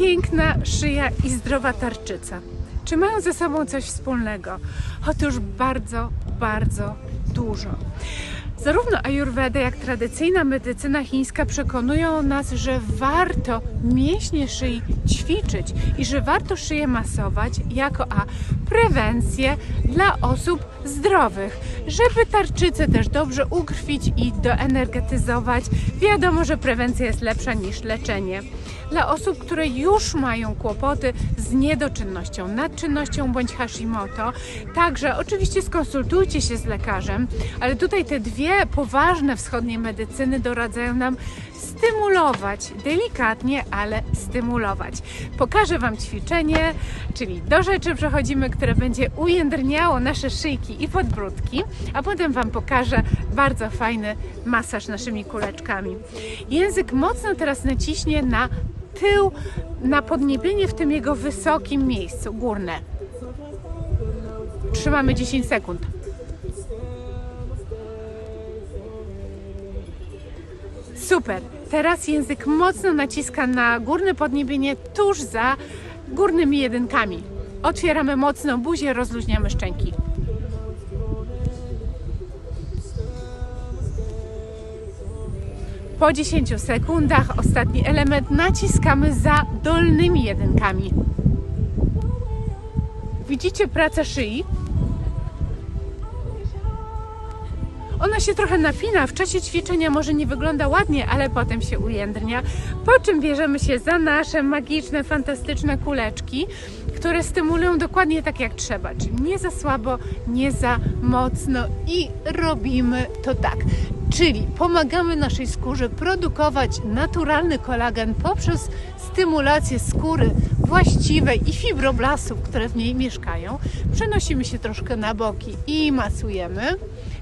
piękna szyja i zdrowa tarczyca. Czy mają ze sobą coś wspólnego? Otóż bardzo, bardzo dużo. Zarówno Ayurveda, jak tradycyjna medycyna chińska przekonują nas, że warto mięśnie szyi ćwiczyć i że warto szyję masować jako a prewencję dla osób zdrowych, żeby tarczycę też dobrze ukrwić i doenergetyzować. Wiadomo, że prewencja jest lepsza niż leczenie. Dla osób, które już mają kłopoty z niedoczynnością, nadczynnością bądź Hashimoto, także oczywiście skonsultujcie się z lekarzem, ale tutaj te dwie poważne wschodnie medycyny doradzają nam stymulować, delikatnie, ale stymulować. Pokażę Wam ćwiczenie, czyli do rzeczy przechodzimy, które będzie ujędrniało nasze szyjki i podbródki, a potem Wam pokażę bardzo fajny masaż naszymi kuleczkami. Język mocno teraz naciśnie na tył, na podniebienie w tym jego wysokim miejscu, górne. Trzymamy 10 sekund. Super. Teraz język mocno naciska na górne podniebienie tuż za górnymi jedynkami. Otwieramy mocno buzię, rozluźniamy szczęki. Po 10 sekundach ostatni element naciskamy za dolnymi jedynkami. Widzicie pracę szyi? Ona się trochę napina, w czasie ćwiczenia może nie wygląda ładnie, ale potem się ujędrnia. Po czym bierzemy się za nasze magiczne, fantastyczne kuleczki, które stymulują dokładnie tak jak trzeba, czyli nie za słabo, nie za mocno i robimy to tak. Czyli pomagamy naszej skórze produkować naturalny kolagen poprzez stymulację skóry właściwej i fibroblastów, które w niej mieszkają. Przenosimy się troszkę na boki i masujemy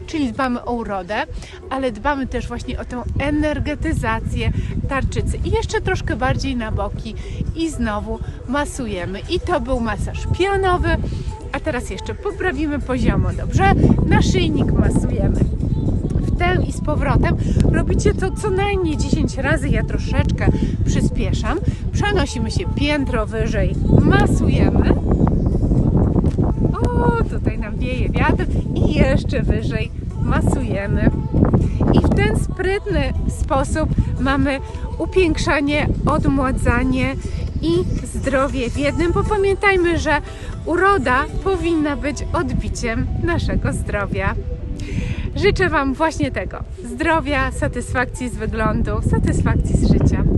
czyli dbamy o urodę, ale dbamy też właśnie o tę energetyzację tarczycy i jeszcze troszkę bardziej na boki i znowu masujemy. I to był masaż pionowy, a teraz jeszcze poprawimy poziomo, dobrze? Naszyjnik masujemy i z powrotem. Robicie to co najmniej 10 razy, ja troszeczkę przyspieszam. Przenosimy się piętro wyżej, masujemy. O, tutaj nam wieje wiatr i jeszcze wyżej masujemy. I w ten sprytny sposób mamy upiększanie, odmładzanie i zdrowie w jednym, bo pamiętajmy, że uroda powinna być odbiciem naszego zdrowia. Życzę Wam właśnie tego: zdrowia, satysfakcji z wyglądu, satysfakcji z życia.